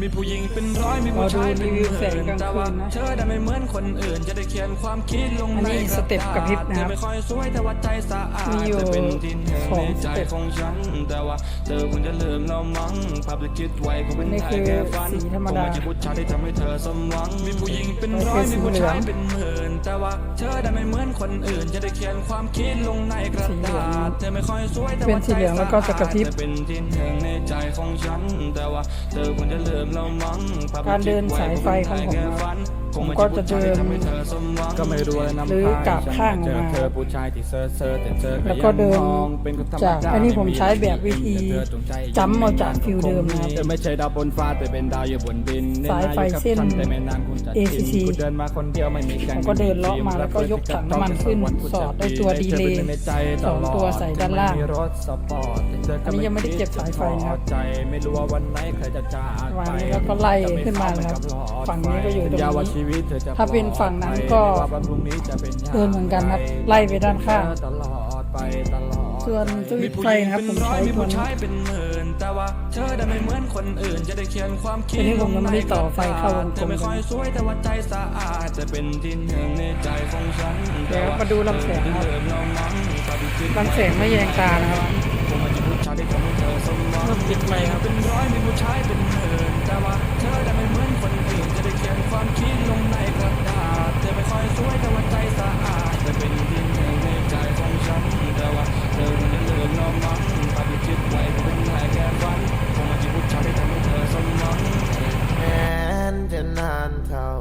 มีผู้หญิงเป็นร้อยมีผู้ชายเป็นหมื่นแต่ว่าเธอได้ไม่เหมือนคนอื่น จะได้เขียนความคิดลงอันในนี้สเต็ปกระพริบนะครับเธอไม่ค่อยสวยแต่ว่าใจสะอาดมีอยู่เธอเป็นที่หนึ่งสองในใจสเต็ปของฉันแต่ว่าเธอคงจะลืมเรามั้งภาพที่คิดไว้ก็เป็นนี่แค่คือแค่ฝันสีธรรมคงดาไม่ใช่ผู้ชายที่ทำให้เธอสมหวัง มีผู้หญิงเป็นร้อยนี่มีคือสีผู้ชายเหลืองเป็นหมื่นแต่ว่าเธอได้ไม่เหมือนคนอื่น จะได้เขียนความคิดลงในกระสีเหลืดาองษ เธอไม่ค่อยสวยแต่เป็นว่าสีเหลืองแล้วก็จะกระพริบเธอเป็นที่หนึ่งในใจของฉันแต่ว่าเธอคงจะลืมเรามั้งภพที่การเดินคิไว้สายไฟของผมผมก็จะเดินทำให้เธอสมหวังก็ไม่รู้เลยนำหรือกราบข้างมาแล้วก็เดินจากอันนี้ผมใช้แบบวิธีจำเอาจากฟิลเดิมนะครับไม่ใช่ดาวบนฟ้าแต่เป็นดาวอยู่บนดินสายไฟเส้น ACC เดินมาคนเดียวไม่มีกผมก็เดินเลาะมาแล้วก็ยกถังน้ำมันขึ้นสอดด้วยตัวดีเลย์สองตัวใส่ด้านล่างอันนี้ยังไม่ได้เก็บสายไฟนะครับใจไม่รู้ว่าวันไหนใครจะจากวางไปนี้แล้วก็ไล่ขึ้นมาครับฝั่งนี้ก็อยู่ตรงนี้ชีวิตเธอจะถ้าเป็นฝั่งนั้นก็ไม่ว่าวันพรุ่งนี้จะเป็นยังไงเดินเหมือนกันครับไล่ไปด้านข้างตลอดไปตลอดส่วนสวิตช์ไฟนะครับผมใช้มีตัวผู้นี้ชายเป็นหมื่นแต่ว่าเธอได้ไม่เหมือนคนอื่นจะได้เขียนความคิดอันนี้ผมยังไม่ได้ต่อไฟเข้าวงกลมเธอไม่ค่อยสวยแต่ว่าใจสะอาดจะเป็นที่หนึ่งในใจของฉันเดี๋ยวมาดูลำแสงครับเธอเริ่มเรามั้งภาพที่คิดลำแสงไม่แยงตานะครับคงไม่ใช่ผู้ชายที่ทำให้เธอสมหวังเริ่มปิดไฟครับเป็นร้อยมีผู้ชายเป็นหมื่นแต่ว่าเธอได้ไม่เหมือน chao.